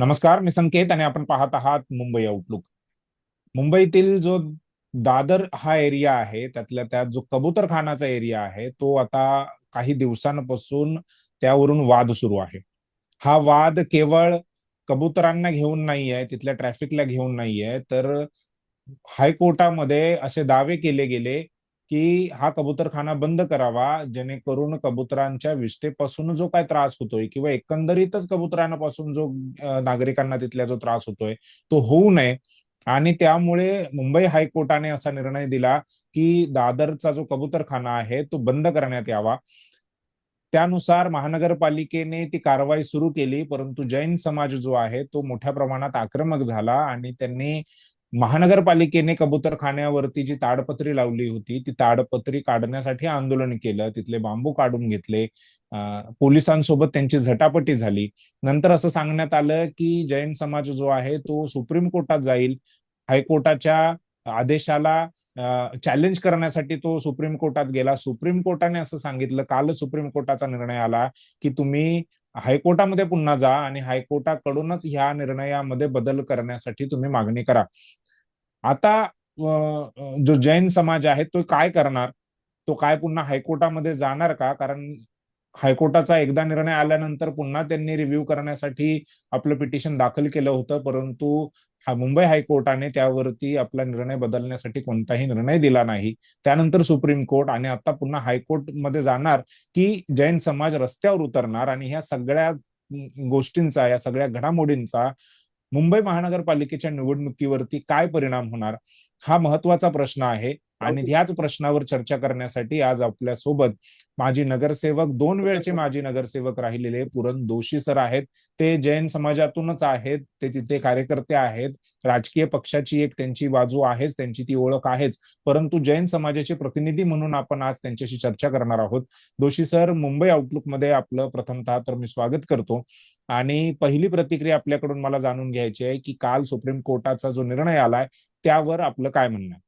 नमस्कार मी संकेत आणि आपण पाहत आहात मुंबई आउटलुक मुंबईतील जो दादर हा एरिया आहे त्यातल्या त्यात जो कबूतरखानाचा एरिया आहे तो आता काही दिवसांपासून त्यावरून वाद सुरू आहे. हा वाद केवळ कबुतरांना घेऊन नाहीये तिथल्या ट्रॅफिकला घेऊन नाहीये तर हायकोर्टामध्ये असे दावे केले गेले की हा कबूतरखाना बंद करावा जेणेकरून कबुतरांच्या विष्ठेपासून जो काय त्रास होतोय किंवा एकंदरीतच कबुतरांपासून जो नागरिकांना तिथल्या जो त्रास होतोय तो होऊ नये. आणि त्यामुळे मुंबई हायकोर्टाने असा निर्णय दिला की दादरचा जो कबूतरखाना आहे तो बंद करण्यात यावा. त्यानुसार महानगरपालिकेने ती कारवाई सुरू केली परंतु जैन समाज जो आहे तो मोठ्या प्रमाणात आक्रमक झाला आणि त्यांनी महानगरपालिकेने कबूतरखान्यावरती जी ताडपत्री लावली होती ती ताडपत्री काढण्यासाठी आंदोलन केलं. तिथले बांबू काढून घेतले. पोलिसांसोबत त्यांची झटापटी झाली. नंतर असं सांगण्यात आलं की जैन समाज जो आहे तो सुप्रीम कोर्टात जाईल. हायकोर्टाच्या आदेशाला चॅलेंज करण्यासाठी तो सुप्रीम कोर्टात गेला. सुप्रीम कोर्टाने असं सांगितलं. काल सुप्रीम कोर्टाचा निर्णय आला की तुम्ही हायकोर्टामध्ये पुन्हा जा आणि हायकोर्टाकडूनच ह्या निर्णयामध्ये बदल करण्यासाठी तुम्ही मागणी करा. आता जो जैन समाज आहे तो काय करणार? तो काय पुन्हा हायकोर्टामध्ये जाणार का? कारण हायकोर्टाचा एकदा निर्णय आल्यानंतर पुन्हा त्यांनी रिव्ह्यू करण्यासाठी आपलं पिटिशन दाखल केलं होतं. परंतु हा मुंबई हायकोर्टाने त्यावरती आपला निर्णय बदलण्यासाठी कोणताही निर्णय दिला नाही. त्यानंतर सुप्रीम कोर्ट आणि आता पुन्हा हायकोर्टमध्ये जाणार की जैन समाज रस्त्यावर उतरणार आणि ह्या सगळ्या गोष्टींचा या सगळ्या घडामोडींचा मुंबई महानगरपालिकेच्या निवडणुकीवरती काय परिणाम होणार? हा महत्त्वाचा प्रश्न आहे. आणि ह्याच प्रश्नावर चर्चा करण्यासाठी आज आपल्यासोबत माजी नगरसेवक दोन वेळचे माजी नगरसेवक राहिलेले पुरण दोशी सर आहेत. ते जैन समाजातूनच आहेत. ते तिथे कार्यकर्ते आहेत. राजकीय पक्षाची एक त्यांची बाजू आहेच. त्यांची ती ओळख आहेच. परंतु जैन समाजाचे प्रतिनिधी म्हणून आपण आज त्यांच्याशी चर्चा करणार आहोत. दोशी सर मुंबई आउटलुकमध्ये आपलं प्रथमतः तर मी स्वागत करतो. आणि पहिली प्रतिक्रिया आपल्याकडून मला जाणून घ्यायची आहे की काल सुप्रीम कोर्टाचा जो निर्णय आलाय त्यावर आपलं काय म्हणणं आहे?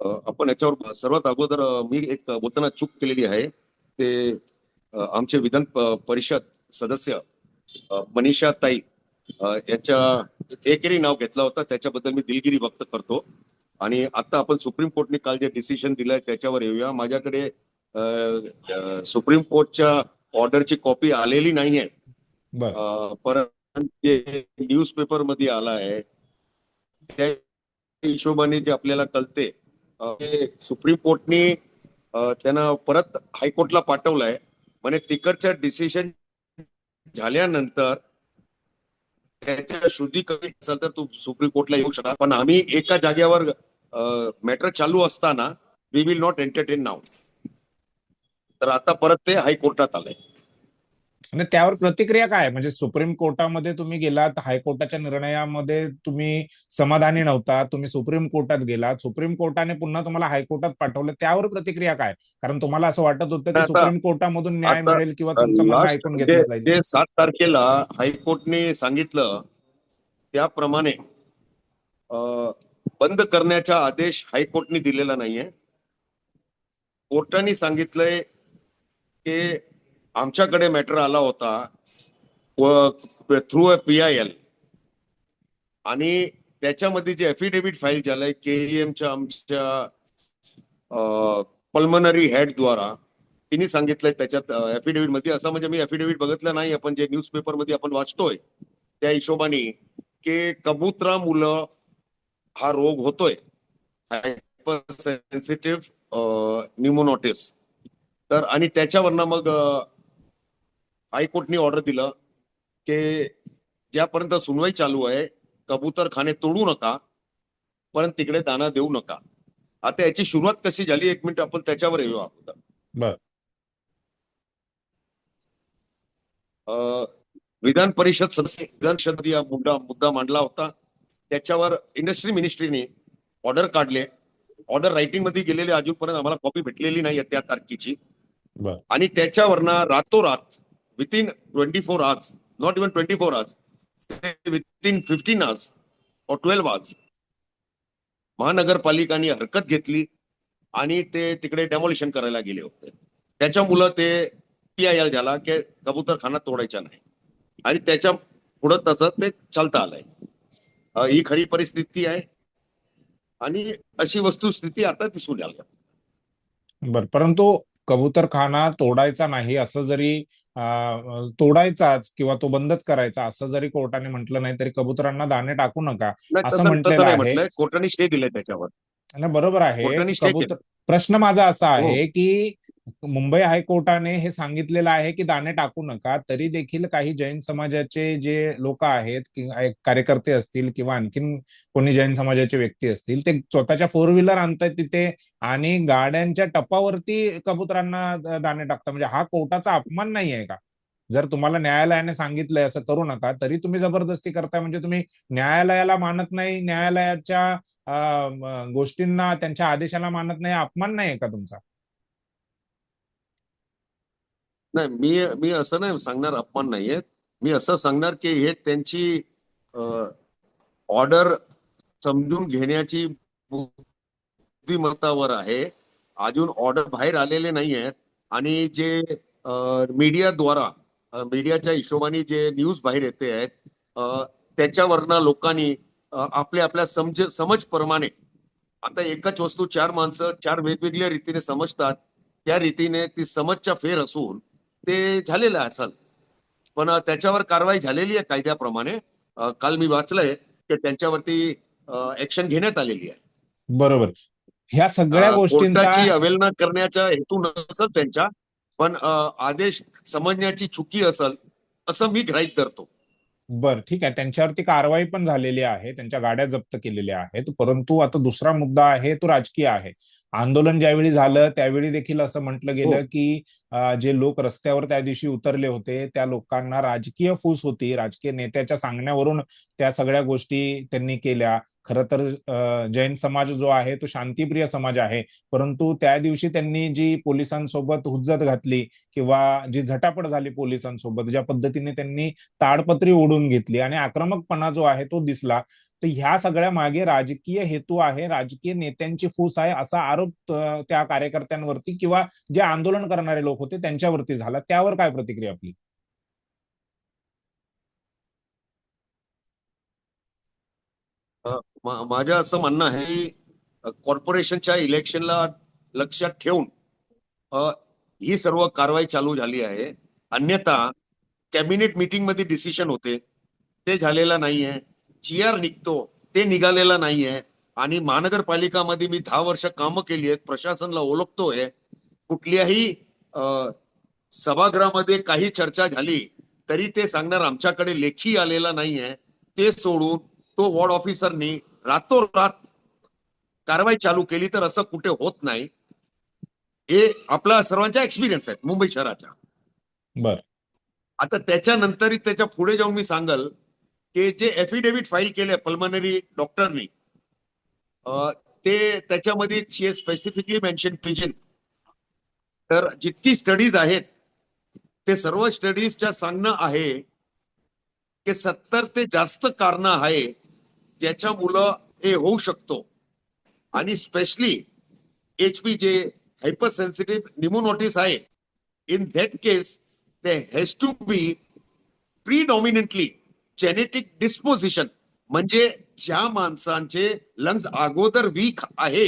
आपण याच्यावर सर्वात अगोदर मी एक बोलताना चूक केलेली आहे. ते आमचे विधान परिषद सदस्य मनीषा ताई यांच्या एकेरी नाव घेतलं होतं. त्याच्याबद्दल मी दिलगिरी व्यक्त करतो. आणि आता आपण सुप्रीम कोर्टने काल जे डिसिशन दिलंय त्याच्यावर येऊया. माझ्याकडे सुप्रीम कोर्टच्या ऑर्डरची कॉपी आलेली नाहीये. परंतु जे न्यूज पेपरमध्ये आला आहे त्या हिशोबाने जे आपल्याला कळते सुप्रीम कोर्टने त्यांना परत हायकोर्टला पाठवलंय. म्हणजे तिकडच्या डिसिशन झाल्यानंतर त्याच्या शुद्धी कमी असेल तर तू सुप्रीम कोर्टला येऊ शकता पण आम्ही एका जागेवर मॅटर चालू असताना वी विल नॉट एंटरटेन नाव तर आता परत ते हायकोर्टात आलंय. आणि त्यावर प्रतिक्रिया काय? म्हणजे सुप्रीम कोर्टामध्ये तुम्ही गेलात हायकोर्टाच्या निर्णयामध्ये तुम्ही समाधानी नव्हता तुम्ही सुप्रीम कोर्टात गेलात सुप्रीम कोर्टाने पुन्हा तुम्हाला हायकोर्टात पाठवलं त्यावर प्रतिक्रिया काय? कारण तुम्हाला असं वाटत होतं की सुप्रीम कोर्टामधून न्याय मिळेल किंवा तुमचं ऐकून घेतलं जाईल. जे सात तारखेला हायकोर्टने सांगितलं त्याप्रमाणे बंद करण्याचा आदेश हायकोर्टने दिलेला नाहीये. कोर्टाने सांगितलंय की आमच्याकडे मॅटर आला होता व through a P I L आणि त्याच्यामध्ये जे अफिडेव्हिट फाईल झालंय केईएमच्या आमच्या पल्मनरी हेड द्वारा तिने सांगितलंय त्याच्यात अफिडेव्हिटमध्ये. असं म्हणजे मी अफिडेव्हिट बघितलं नाही आपण जे न्यूज पेपरमध्ये आपण वाचतोय त्या हिशोबाने की कबुतरा मुलं हा रोग होतोय. सेन्सिटिव्ह न्युमोनॉटिस तर आणि त्याच्यावरनं मग हायकोर्टने ऑर्डर दिलं की ज्यापर्यंत सुनवाई चालू आहे कबूतर खाणे तोडू नका पण तिकडे दाना देऊ नका. आता याची सुरुवात कशी झाली एक मिनिट आपण त्याच्यावर येऊ. अं, विधान परिषद सदस्य विधान परिषद या मुद्दा मुद्दा मांडला होता. त्याच्यावर इंडस्ट्री मिनिस्ट्रीने ऑर्डर काढले. ऑर्डर रायटिंगमध्ये गेलेले अजूनपर्यंत आम्हाला कॉपी भेटलेली नाही त्या तारखेची. आणि त्याच्यावरनं रातोरात within twenty four not not even twenty four hours within fifteen hours और ट्वेल्व महानगरपालिकांनी हरकत घेतली आणि ते तिकडे डेमोलिशन करायला गेले होते. त्याच्यामुळं ते पी आय झाला की कबूतरखाना तोडायचा नाही. आणि त्याच्या पुढं तसं ते चालता आलंय. ही खरी परिस्थिती आहे. आणि अशी वस्तुस्थिती आता दिसून आली बर परंतु कबूतरखाना तोडायचा नाही असं जरी तोडायचाच किंवा तो बंदच करायचा असं जरी कोर्टाने म्हटलं नाही तरी कबुतरांना दाणे टाकू नका असं म्हटलेलं आहे. कोर्टाने स्टे दिलाय त्याच्यावर. बरोबर आहे. प्रश्न माझा असा आहे की मुंबई हायकोर्टाने हे सांगितलेलं आहे की दाणे टाकू नका तरी देखील काही जैन समाजाचे जे लोक आहेत कार्यकर्ते असतील किंवा आणखीन कोणी जैन समाजाचे व्यक्ती असतील ते स्वतःच्या फोर व्हीलर आणतात तिथे आणि गाड्यांच्या टपावरती कबुतरांना दाणे टाकतात. म्हणजे हा कोर्टाचा अपमान नाही आहे का? जर तुम्हाला न्यायालयाने सांगितलंय असं करू नका तरी तुम्ही जबरदस्ती करताय. म्हणजे तुम्ही न्यायालयाला मानत नाही न्यायालयाच्या गोष्टींना त्यांच्या आदेशाला मानत नाही अपमान नाही आहे का तुमचा? नाही मी मी असं नाही सांगणार अपमान नाहीये. मी असं सांगणार की हे त्यांची ऑर्डर समजून घेण्याची बुद्धिमत्तावर आहे. अजून ऑर्डर बाहेर आलेले नाही आहेत आणि जे मीडियाद्वारा मीडियाच्या हिशोबाने जे न्यूज बाहेर येते आहेत त्याच्यावरनं लोकांनी आपल्या आपल्या समज समजप्रमाणे आता एकच वस्तू चार माणसं चार वेगवेगळ्या रीतीने समजतात. त्या रीतीने ती समजच्या फेर असून ते झालेलं आहे असेल पण त्याच्यावर कारवाई झालेली आहे कायद्याप्रमाणे. काल मी वाचलंय की त्यांच्यावरती ऍक्शन घेण्यात आलेली आहे. बरोबर. ह्या सगळ्या गोष्टींचा अवहेलना करण्याचा हेतू नसेल त्यांच्या पण आदेश समजण्याची चुकी असेल असं मी ग्राह्य धरतो. बर ठीक आहे. त्यांच्यावरती कारवाई पण झालेली आहे. त्यांच्या गाड्या जप्त केलेल्या आहेत. परंतु आता दुसरा मुद्दा आहे तो राजकीय आहे. आंदोलन ज्यावेळी झालं त्यावेळी देखील असं म्हटलं गेलं की अं, जे लोक रस्त्यावर त्या दिवशी उतरले होते त्या लोकांना राजकीय फूस होती. राजकीय नेत्याच्या सांगण्यावरून त्या सगळ्या गोष्टी त्यांनी केल्या. खरं तर जैन समाज जो आहे तो शांतिप्रिय समाज आहे. परंतु त्या दिवशी त्यांनी जी पोलिसांसोबत हुज्जत घातली किंवा जी झटापट झाली पोलिसांसोबत ज्या पद्धतीने त्यांनी ताडपत्री ओढून घेतली आणि आक्रमकपणा जो आहे तो दिसला तर ह्या सगळ्या मागे राजकीय हेतू आहे राजकीय नेत्यांची फूस आहे असा आरोप त्या कार्यकर्त्यांवरती किंवा जे आंदोलन करणारे लोक होते त्यांच्यावरती झाला. त्यावर काय प्रतिक्रिया आपली? माझ्या माझं असं म्हणणं आहे कॉर्पोरेशनच्या इलेक्शनला लक्षात ठेवून ही सर्व कारवाई चालू झाली आहे. अन्यथा कॅबिनेट मीटिंगमध्ये डिसिशन होते. ते झालेलं नाहीये. जी आर निघतो ते निघालेलं नाहीये. आणि महानगरपालिकामध्ये मी दहा वर्ष कामं केली आहेत प्रशासनला ओळखतोय. कुठल्याही अ, सभागृहामध्ये काही चर्चा झाली तरी ते सांगणार आमच्याकडे लेखी आलेला नाहीये. ते सोडून तो वॉर्ड ऑफिसरनी रातोरात कारवाई चालू केली तर असं कुठे होत नाही. हे आपला सर्वांचा एक्सपिरियन्स आहे मुंबई शहराचा बर. आता त्याच्यानंतरही त्याच्या पुढे जाऊन मी सांगल की जे एफिडेव्हिट फाईल केले पल्मनरी डॉक्टरनी ते त्याच्यामध्ये स्पेसिफिकली मेन्शन पिजिन तर जितकी स्टडीज आहेत ते सर्व स्टडीजच्या सांगणं आहे की सत्तर ते जास्त कारण आहे ज्याच्या मुलं हे होऊ शकतो. आणि स्पेशली एच पी जे हायपर सेन्सिटिव्ह निमोनोटिस आहे. In that case there has to be predominantly genetic disposition. म्हणजे ज्या माणसांचे लंग्स अगोदर वीक आहे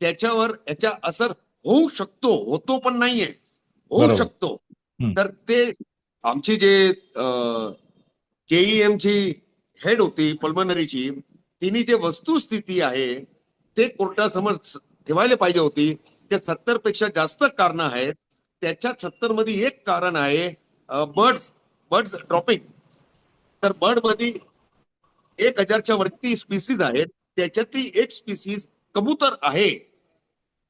त्याच्यावर याचा असर होऊ शकतो होतो पण नाहीये. होऊ. शकतो. तर ते आमची जे केईएम ची हेड होती पल्मनरीची तिने जे वस्तुस्थिती आहे ते कोर्टासमोर ठेवायला पाहिजे होती. ते सत्तरपेक्षा जास्त कारण आहेत. त्याच्यात सत्तरमध्ये एक कारण आहे बर्ड्स बर्ड्स ड्रॉपिंग तर बर्डमध्ये एक हजारच्या वरती स्पीसीज आहेत. त्याच्यातली एक स्पीसीज कबूतर आहे.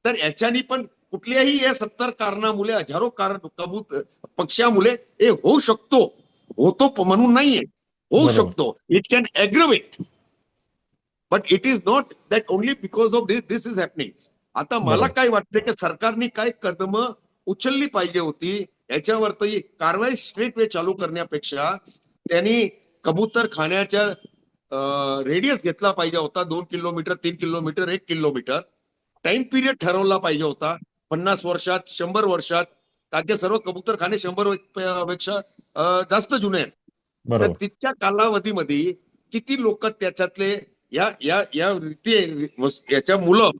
तर याच्यानी पण कुठल्याही या सत्तर कारणामुळे हजारो कारण कबूतर पक्ष्यामुळे हे होऊ शकतो. होतो म्हणून नाहीये. होऊ. शकतो. It can aggravate but it is not that only because of this this is happening आता मला. काय वाटतं की सरकारने काय कदम उचलली पाहिजे होती याच्यावरती कारवाई स्ट्रेट वे चालू करण्यापेक्षा त्यांनी कबूतर खाण्याच्या रेडियस घेतला पाहिजे होता. दोन किलोमीटर तीन किलोमीटर एक किलोमीटर. टाइम पिरियड ठरवला पाहिजे होता. पन्नास वर्षात शंभर वर्षात. कारण की सर्व कबूतरखाने शंभरपेक्षा जास्त जुने आहेत. तर कालावधीमध्ये किती लोक त्याच्यातले या या या रीती याच्या मुलं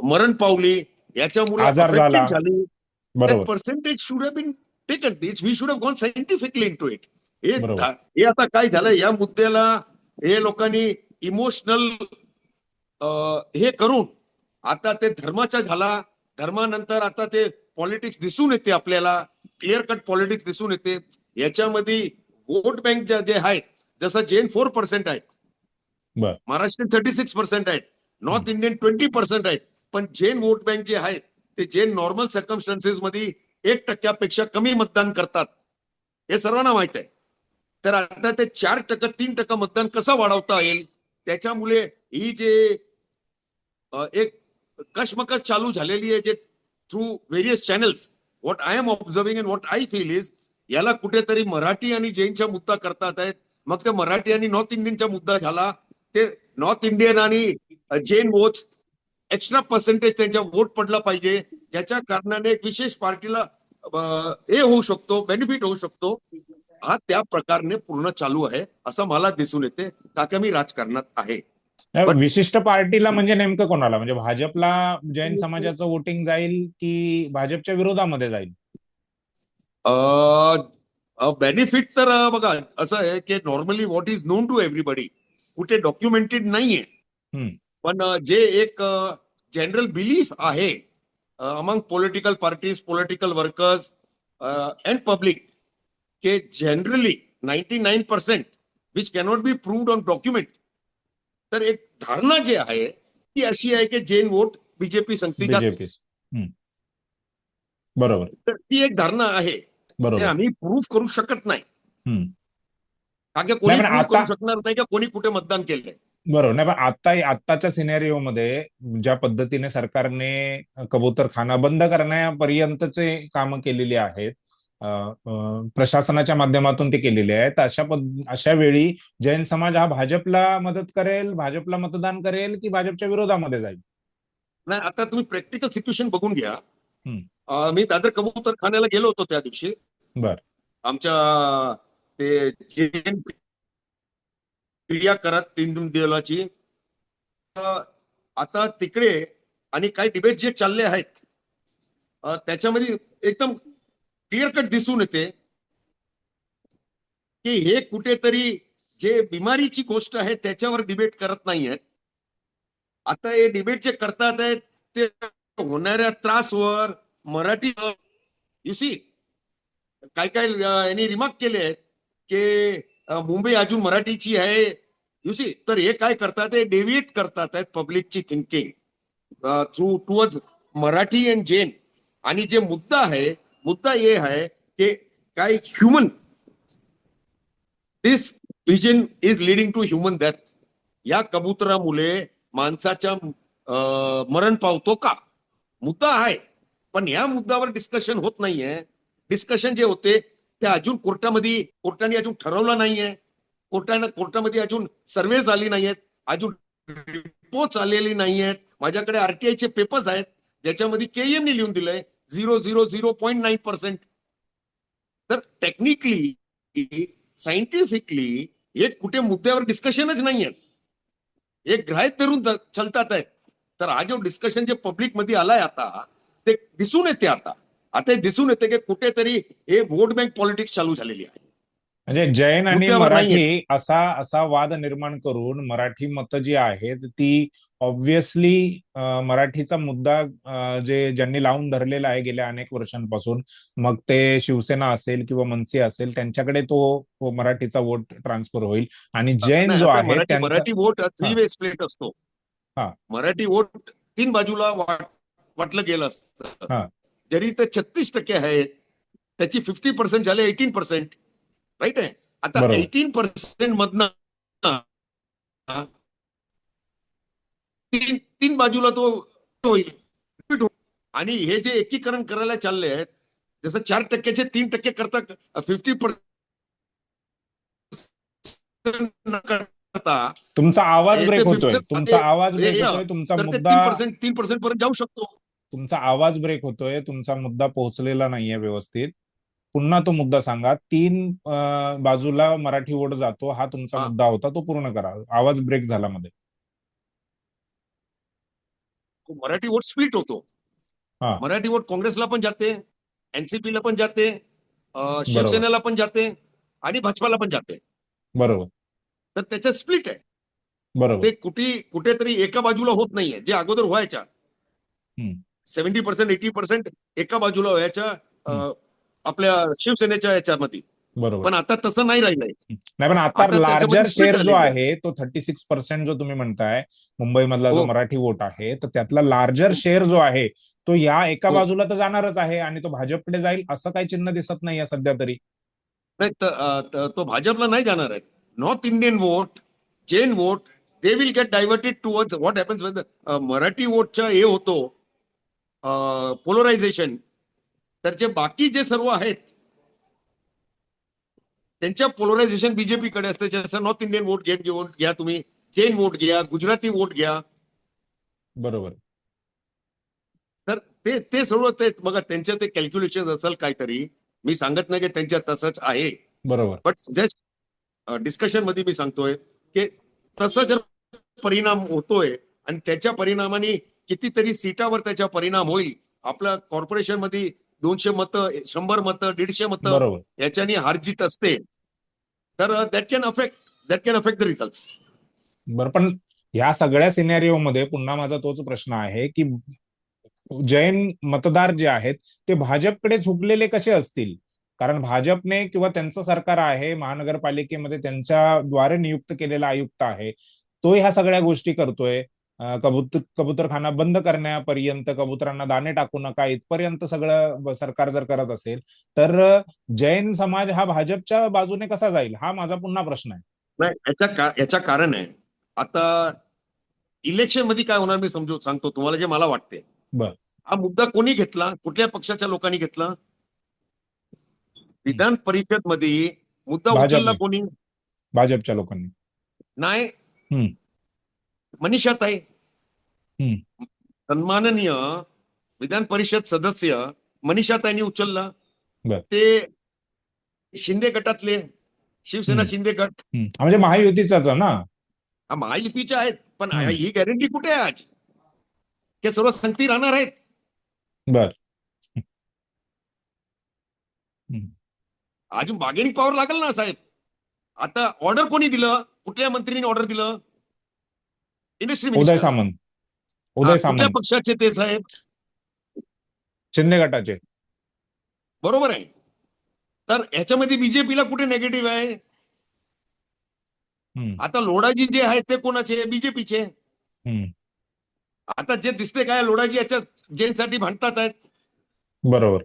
मरण पावली याच्या मुलं झाला. Percentage should have been taken this we should have gone scientifically into it हे हे आता काय झालं? या मुद्द्याला हे लोकांनी इमोशनल हे करून आता ते धर्माचा झाला. धर्मानंतर आता ते पॉलिटिक्स दिसून येते आपल्याला. क्लिअर कट पॉलिटिक्स दिसून येते. याच्यामध्ये वोट बँक ज्या जे आहेत जसं जैन फोर पर्सेंट आहेत. महाराष्ट्र थर्टी सिक्स पर्सेंट आहेत. नॉर्थ इंडियन ट्वेंटी पर्सेंट आहेत. पण जैन वोट बँक जे आहेत ते जैन नॉर्मल सर्कमस्टन्सेस मध्ये एक टक्क्यापेक्षा कमी मतदान करतात. हे सर्वांना माहीत आहे. तर आता ते चार टक्के तीन टक्का मतदान कसं वाढवता येईल? त्याच्यामुळे ही जे एक कशमकश चालू झालेली आहे जे through various channels what I am observing and what I feel is याला कुठेतरी मराठी आणि जैनचा मुद्दा करतात आहेत. मग ते मराठी आणि नॉर्थ इंडियनचा मुद्दा झाला. ते नॉर्थ इंडियन आणि जैन वोट एक्स्ट्रा पर्सेंटेज त्यांच्या वोट पडला पाहिजे. ज्याच्या कारणाने एक विशेष पार्टीला हे होऊ शकतो बेनिफिट होऊ शकतो. हा त्या प्रकारने पूर्ण चालू आहे असं मला दिसून येते. का मी राजकारणात आहे. विशिष्ट पार्टीला म्हणजे नेमकं कोणाला? म्हणजे भाजपला जैन समाजाचं वोटिंग जाईल की भाजपच्या विरोधामध्ये जाईल? बेनिफिट तर बघा असं आहे की normally what is known to everybody कुठे डॉक्युमेंटेड नाहीये. पण जे एक जनरल बिलीफ आहे among political parties political workers and public K generally ninety nine percent which cannot be proved on document तर एक धारणा जी आहे ती अशी आहे की जैन वोट बीजेपी संगती जाते. बरोबर. तर ती एक धारणा आहे. बरोबर. आम्ही प्रूव्ह करू शकत नाही. कारण की कोणी करू शकणार नाही की कोणी कुठे मतदान केलंय. बरोबर. नाही पण आता आत्ताच्या सिनेरिओमध्ये ज्या पद्धतीने सरकारने कबूतरखाना बंद करण्यापर्यंतचे कामं केलेली आहेत प्रशासनाच्या माध्यमातून ते केलेले आहेत. अशा अशा वेळी जैन समाज हा भाजपला मदत करेल भाजपला मतदान करेल की भाजपच्या विरोधामध्ये जाईल? नाही आता तुम्ही प्रॅक्टिकल सिच्युएशन बघून घ्या. मी दादर कबूतर खाण्याला गेलो होतो त्या दिवशी. बर. आमच्या ते जैन क्रिया करत तीन दिवसाची अं, आता तिकडे आणि काही डिबेट जे चालले आहेत अं, त्याच्यामध्ये एकदम क्लिअर कट दिसून येते की हे कुठेतरी जे बिमारीची गोष्ट आहे त्याच्यावर डिबेट करत नाहीयेत. आता हे डिबेट जे करतात आहेत ते होणाऱ्या त्रासवर मराठी यु सी काय काय यांनी रिमार्क केले आहेत की मुंबई अजून मराठीची आहे. यु सी तर हे काय करतात हे डेव्हिएट करतात आहेत पब्लिकची thinking through towards Marathi and Jain आणि जे मुद्दा आहे मुद्दा हे आहे की काय human this vision is leading to human death या कबुतरामुळे माणसाच्या मरण पावतो का? मुद्दा आहे. पण या मुद्द्यावर डिस्कशन होत नाहीये. डिस्कशन जे होते ते अजून कोर्टामध्ये कोर्टाने अजून ठरवलं नाहीये. कोर्टानं कोर्टामध्ये अजून सर्वे झाली नाहीयेत. अजून रिपोर्ट आलेली नाहीयेत. माझ्याकडे आरटीआय चे पेपर्स आहेत. ज्याच्यामध्ये केईएमने लिहून दिलंय. Zero zero zero point nine percent तर टेक्निकली सायंटिफिकली हे कुठे मुद्द्यावर डिस्कशनच नाहीये. हे ग्राह्य धरून चालतात आहेत तर हा जो डिस्कशन जे पब्लिकमध्ये आलाय आता ते दिसून येते आता. आता हे दिसून येते की कुठेतरी हे वोट बँक पॉलिटिक्स चालू झालेली आहे. म्हणजे जैन आणि मराठी असा असा वाद निर्माण करून मराठी मतं जी आहेत ती ऑब्व्हियसली मराठीचा मुद्दा जे ज्यांनी लावून धरलेला आहे गेल्या अनेक वर्षांपासून मग ते शिवसेना असेल किंवा मनसे असेल त्यांच्याकडे तो मराठीचा वोट ट्रान्सफर होईल आणि जैन जो आहे Marathi vote three. Way split असतो हा. मराठी वोट तीन बाजूला वाट- वाटलं गेलं हा. असतं जरी ते छत्तीस टक्के आहेत त्याची फिफ्टी पर्सेंट झाले एटीन पर्सेंट राईट आहे आता. एटीन पर्सेंट मधनं तीन तीन बाजूला तो होईल. आणि हे जे एकीकरण करायला चालले आहेत जसं चार टक्क्याचे तीन टक्के करता फिफ्टी करता तुमचा आवाज ब्रेक होतोय. 50 तुमचा आवाज ब्रेक होतोय. तुमचा मुद्दा तीन पर्सेंट तीन पर्सेंट पर्यंत जाऊ शकतो. तुमचा आवाज ब्रेक होतोय. तुमचा मुद्दा पोहोचलेला नाहीये व्यवस्थित. पुन्हा तो मुद्दा सांगा. तीन बाजूला मराठी वोट जातो हा तुमचा. मुद्दा होता तो पूर्ण करा. आवाज ब्रेक झाला मध्ये. मराठी वोट स्प्लिट होतो. मराठी वोट काँग्रेसला पण जाते एनसीपीला पण जाते शिवसेनेला पण जाते आणि भाजपाला पण जाते. बरोबर. तर त्याचं स्प्लिट आहे. बरोबर. ते कुठे कुठेतरी एका बाजूला होत नाहीये जे अगोदर व्हायच्या. सेव्हन्टी पर्सेंट एटी पर्सेंट एका बाजूला व्हायच्या आपल्या शिवसेनेच्या याच्यामध्ये. बरोबर. पण आता तसं नाही राहिलंय. नाही पण आता लार्जर शेअर जो आहे. तो थर्टी सिक्स पर्सेंट जो तुम्ही म्हणताय मुंबईमधला जो हो. मराठी वोट आहे तर त्यातला लार्जर शेअर जो आहे तो या एका हो. बाजूला तर जाणारच आहे आणि तो भाजपकडे जाईल असं काही चिन्ह दिसत नाही सध्या तरी. नाही त- भाजपला नाही जाणार आहे. North Indian vote Jain vote they will get diverted towards what happens with Marathi वोटच्या हे होतो पोलरायझेशन तर जे बाकी जे सर्व आहेत त्यांच्या पोलरायझेशन बीजेपीकडे असते. जसं north Indian vote Jain vote घ्या तुम्ही. जैन वोट घ्या गुजराती वोट घ्या. बरोबर. तर ते ते सर्व ते बघा त्यांच्या ते कॅल्क्युलेशन असेल काहीतरी. मी सांगत नाही की त्यांच्या तसंच आहे. बरोबर. बट जस्ट डिस्कशनमध्ये मी सांगतोय की तसा जर परिणाम होतोय आणि त्याच्या परिणामाने कितीतरी सीटावर त्याचा परिणाम होईल आपल्या कॉर्पोरेशनमध्ये दोनशे मतं शंभर मतं दीडशे मतं याच्याने हारजीत असते तर that can affect that can affect the result बरं पण ह्या सगळ्या सिनेरिओ मध्ये पुन्हा माझा तोच प्रश्न आहे की जैन मतदार जे आहेत ते भाजपकडे झुकलेले कसे असतील? कारण भाजपने किंवा त्यांचं सरकार आहे महानगरपालिकेमध्ये त्यांच्याद्वारे नियुक्त केलेला आयुक्त आहे तो ह्या सगळ्या गोष्टी करतोय. कबूतर कबूतरखाना बंद करण्यापर्यंत कबुतरांना दाणे टाकू नका इथपर्यंत सगळं सरकार जर करत असेल तर जैन समाज हा भाजपच्या बाजूने कसा जाईल? हा माझा पुन्हा प्रश्न आहे. नाही याच्या का याच्या कारण आहे. आता इलेक्शनमध्ये काय होणार मी समजू सांगतो तुम्हाला जे मला वाटते. बर. हा मुद्दा कोणी घेतला कुठल्या पक्षाच्या लोकांनी घेतला? विधान परिषदमध्ये मुद्दा. उचलला कोणी? भाजपच्या लोकांनी. नाही. मनीषाताई. सन्माननीय विधान परिषद सदस्य मनीषाताईंनी उचलला. ते शिंदे गटातले शिवसेना. शिंदे गट. म्हणजे महायुतीचाच आहे ना? हा महायुतीच्या आहेत पण. ही गॅरंटी कुठे आहे आज? ते सर्व संगती राहणार आहेत. बर. अजून बार्गेनिंग पॉवर लागेल ना साहेब? आता ऑर्डर कोणी दिलं? कुठल्या मंत्रीने ऑर्डर दिलं? Industry Uday minister Samant. हा, उदय कुठल्या सामंत. पक्षाचे ते साहेब? शिंदे गटाचे. बरोबर आहे. तर ह्याच्यामध्ये बीजेपीला कुठे नेगेटिव्ह आहे? हम्म, आता लोडाजी जे आहेत ते कोणाचे? बीजेपीचे. हम्म. आता जे दिसते काय लोडाजी याच्या जैनसाठी भांडतात आहेत. बरोबर.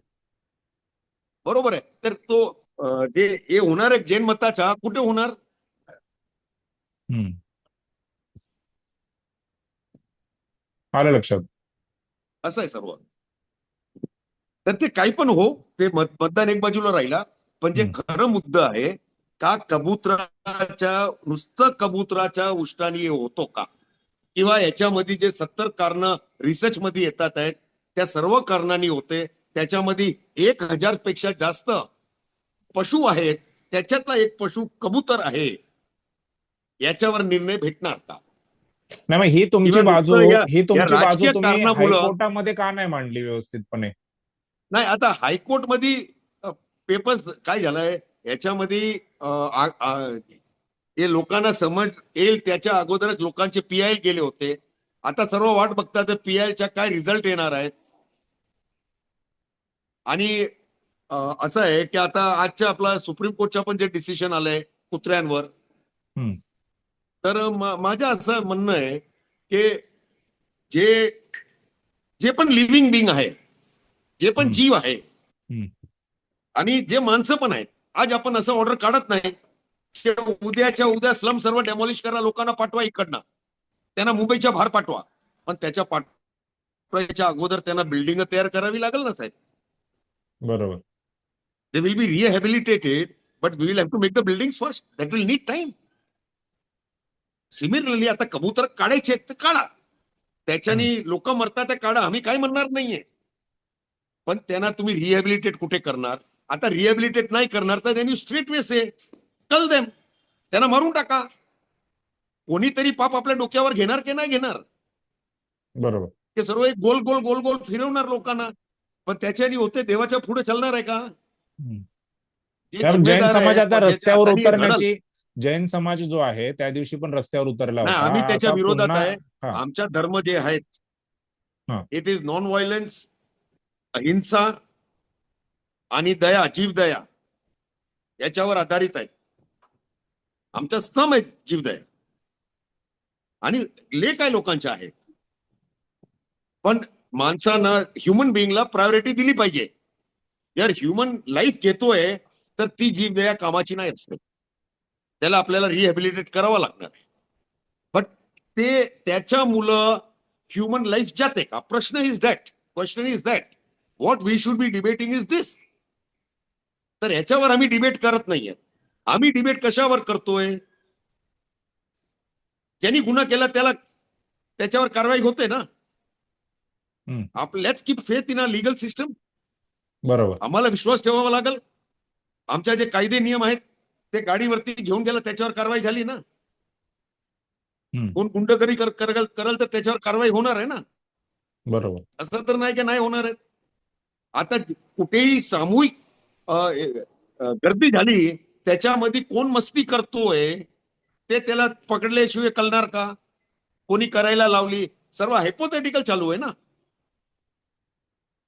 बरोबर आहे. तर तो अं, जे हे होणार आहे जैन मताचा. कुठे होणार? हम्म. आलं लक्षात. असं आहे सर्व तर ते काही पण हो ते मत- मतदान एक बाजूला राहिला पण जे. खरं मुद्दा आहे का कबुतराच्या नुसतं कबुतराच्या उष्टाने होतो का? किंवा याच्यामध्ये जे सत्तर कारण रिसर्च मध्ये येतात आहेत त्या सर्व कारणांनी होते त्याच्यामध्ये एक हजारपेक्षा जास्त पशु आहेत त्याच्यातला एक पशु कबूतर आहे याच्यावर निर्णय भेटणार का? नाही मग ही तुमची बाजू ही तुमची बाजू तुम्ही हायकोर्टामध्ये का नाही मांडली व्यवस्थितपणे? नाही आता हायकोर्टमध्ये पेपर्स काय झालंय? याच्यामध्ये हे लोकांना समज येईल त्याच्या अगोदरच लोकांचे पीआय गेले होते. आता सर्व वाट बघतात पीआयच्या काय रिझल्ट येणार आहेत? आणि असं आहे की आता आजच्या आपला सुप्रीम कोर्टच्या पण जे डिसिशन आलंय कुत्र्यांवर. तर माझं असं म्हणणं आहे की जे जे पण लिव्हिंग बिंग आहे जे पण. जीव आहे. आणि जे माणसं पण आहेत आज आपण असं ऑर्डर काढत नाही की उद्याच्या उद्या स्लम सर्व डेमॉलिश करा लोकांना पाठवा इकडनं. त्यांना मुंबईच्या बाहेर पाठवा. पण त्याच्या पाठवायच्या अगोदर त्यांना बिल्डिंग तयार करावी लागेल ना साहेब? बरोबर. They will be rehabilitated but we will have to make the building first that will need time similarly आता कबूतर काढायचे आहेत तर काढा. त्याच्याने लोक मरतात काढा. आम्ही काय म्हणणार नाहीये. पण त्यांना तुम्ही रिहॅबिलिटेट कुठे करणार? आता रिहॅबिलिटेट नाही करणार तर त्यांनी स्ट्रीट वेस आहे. कल देम त्यांना मारून टाका. कोणीतरी पाप आपल्या डोक्यावर घेणार की नाही घेणार? बरोबर. ते सर्व एक गोल गोल गोल गोल फिरवणार लोकांना. पण त्याच्याने होते देवाच्या पुढे चालणार आहे का? समाज आता रस्त्यावर उतरण्याची जैन समाज जो आहे त्या दिवशी पण रस्त्यावर उतरला होता. आम्ही त्याच्या विरोधात आहे. आमच्या धर्म जे आहेत. इट इज नॉन व्हायलन्स अहिंसा आणि दया जीवदया याच्यावर आधारित आहे. आमचा स्तंभ आहे जीवदया. आणि लेख आहे लोकांच्या आहेत. पण माणसानं ह्युमन बिईंगला प्रायोरिटी दिली पाहिजे. यार ह्युमन लाईफ घेतोय तर ती जीवदया कामाची नाही असते. त्याला आपल्याला रिहॅबिलिटेट करावं लागणार आहे. बट ते त्याच्या मुलं ह्युमन लाईफ जाते का? प्रश्न is that question is that what we should be debating is this तर ह्याच्यावर आम्ही डिबेट करत नाहीये. आम्ही डिबेट कशावर करतोय? ज्यांनी गुन्हा केला त्याला त्याच्यावर कारवाई होते ना. आपल्याच की फेथ इन लिगल सिस्टम बरोबर. आम्हाला विश्वास ठेवावा लागेल. आमच्या जे कायदे नियम आहेत ते गाडीवरती घेऊन गेला त्याच्यावर कारवाई झाली ना. कोण गुंडगिरी कर- करल तर त्याच्यावर कारवाई होणार आहे ना. बरोबर. असं तर नाही की नाही होणार आहे. आता कुठेही सामूहिक गर्दी झाली त्याच्यामध्ये कोण मस्ती करतोय ते त्याला पकडल्याशिवाय कळणार का? कोणी करायला लावली? सर्व हायपोथेटिकल चालू आहे ना.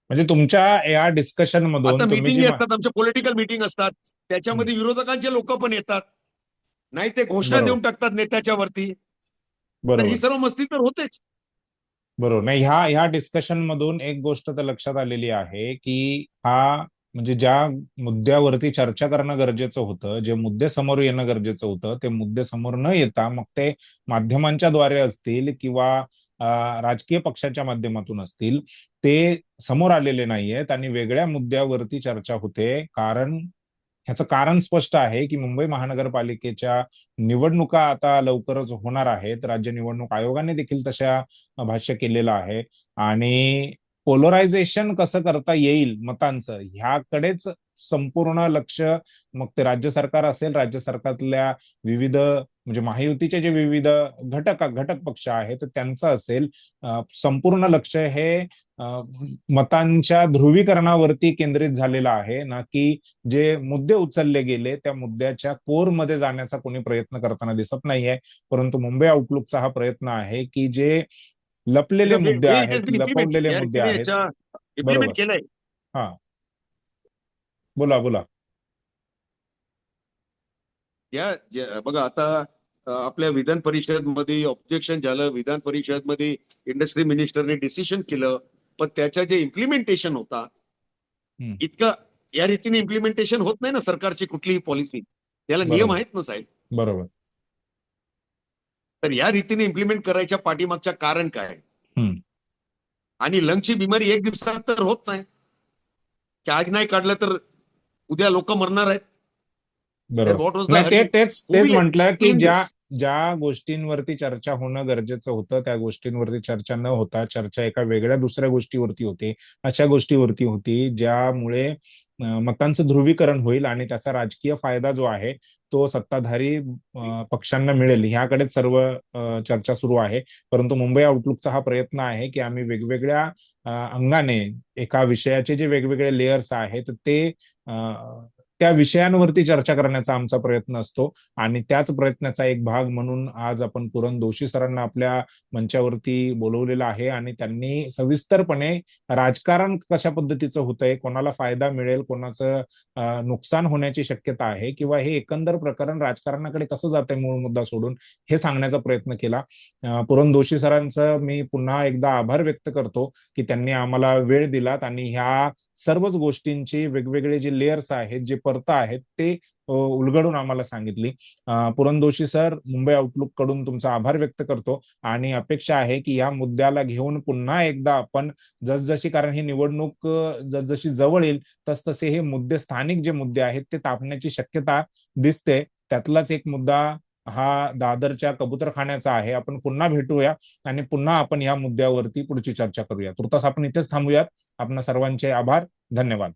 म्हणजे तुमच्या या डिस्कशन मधून मिटिंग असतात आमच्या पॉलिटिकल मिटिंग असतात. त्याच्यामध्ये विरोधकांचे लोक पण येतात. नाही ते घोषणा. देऊन टाकतात नेत्याच्या वरती. बरोबर. ही सर्व मस्ती तर होतेच. बरोबर. नाही ह्या ह्या डिस्कशन मधून एक गोष्ट तर लक्षात आलेली आहे की हा म्हणजे ज्या मुद्द्यावरती चर्चा करणं गरजेचं होतं जे मुद्दे समोर येणं गरजेचं होतं ते मुद्दे समोर न येता मग ते माध्यमांच्या द्वारे असतील किंवा राजकीय पक्षाच्या माध्यमातून असतील ते समोर आलेले नाहीयेत आणि वेगळ्या मुद्द्यावरती चर्चा होते. कारण ह्याचं कारण स्पष्ट आहे की मुंबई महानगरपालिकेच्या निवडणुका आता लवकरच होणार आहेत. राज्य निवडणूक आयोगाने देखील तशा भाष्य केलेलं आहे. आणि पोलरायझेशन कसं करता येईल मतांचं ह्याकडेच संपूर्ण लक्ष मग ते राज्य सरकार असेल राज्य सरकारतल्या विविध म्हणजे महायुतीचे जे विविध घटक घटक पक्ष आहेत त्यांचं असेल संपूर्ण लक्ष हे मतांच्या ध्रुवीकरणावरती केंद्रित झालेलं आहे ना की जे मुद्दे उचलले गेले त्या मुद्द्याच्या कोरमध्ये जाण्याचा कोणी प्रयत्न करताना दिसत नाहीये. परंतु मुंबई आउटलुकचा हा प्रयत्न आहे की जे लपलेले मुद्दे आहेत लपवलेले मुद्दे आहेत. बरोबर. केलंय. बोला बोला. या बघा आता आपल्या विधान परिषदमध्ये ऑब्जेक्शन झालं विधान परिषदमध्ये इंडस्ट्री मिनिस्टरने डिसिशन केलं पण त्याचं जे इम्प्लिमेंटेशन होता. इतकं या रीतीने इम्प्लिमेंटेशन होत नाही ना सरकारची कुठलीही पॉलिसी त्याला नियम. आहेत ना साहेब बरोबर तर या रीतीने इम्प्लिमेंट करायच्या पाठीमागच्या कारण काय. आणि लंगची बिमारी एक दिवसात तर होत नाही की आज नाही काढलं तर उद्या लोक मरणार आहेत बरोबर what was the नाही ते hurry? तेच म्हटलं की ज्या? ज्या गोष्टींवरती चर्चा होणं गरजेचं होतं त्या गोष्टींवरती चर्चा न होता चर्चा एका वेगळ्या दुसऱ्या गोष्टीवरती होते अशा गोष्टीवरती होती ज्यामुळे मतांचं ध्रुवीकरण होईल आणि त्याचा राजकीय फायदा जो आहे तो सत्ताधारी पक्षांना मिळेल. ह्याकडे सर्व चर्चा सुरू आहे. परंतु मुंबई आउटलुकचा हा प्रयत्न आहे की आम्ही वेगवेगळ्या अंगाने एका विषयाचे जे वेगवेगळे लेयर्स आहेत ते अं, त्या विषयांवरती चर्चा करण्याचा आमचा प्रयत्न असतो. आणि त्याच प्रयत्नाचा एक भाग म्हणून आज आपण पुरण दोषी सरांना आपल्या मंचावरती बोलवलेलं आहे. आणि त्यांनी सविस्तरपणे राजकारण कशा पद्धतीचं होतंय कोणाला फायदा मिळेल कोणाचं नुकसान होण्याची शक्यता आहे किंवा हे एकंदर प्रकरण राजकारणाकडे कसं जातंय मूळ मुद्दा सोडून हे सांगण्याचा प्रयत्न केला. पुरण दोषी सरांचं मी पुन्हा एकदा आभार व्यक्त करतो की त्यांनी आम्हाला वेळ दिलात आणि ह्या सर्वच गोष्टींची वेगवेगळे जे लेयर्स आहेत जे परत आहेत ते उलगडून आम्हाला सांगितली. पुरंदोशी सर मुंबई आउटलुककडून तुमचा आभार व्यक्त करतो आणि अपेक्षा आहे की या मुद्द्याला घेऊन पुन्हा एकदा आपण जसजशी कारण ही निवडणूक जसजशी जवळ येईल तसतसे हे मुद्दे स्थानिक जे मुद्दे आहेत ते तापण्याची शक्यता दिसते. त्यातलाच एक मुद्दा हा दादरच्या कबूतरखान्याचा आहे. आपण पुन्हा भेटूया आणि पुन्हा आपण या मुद्द्यावरती पुढची चर्चा करूया. तुर्तास आपण इथेच थांबूयात. आपणा सर्वांचे आभार. धन्यवाद.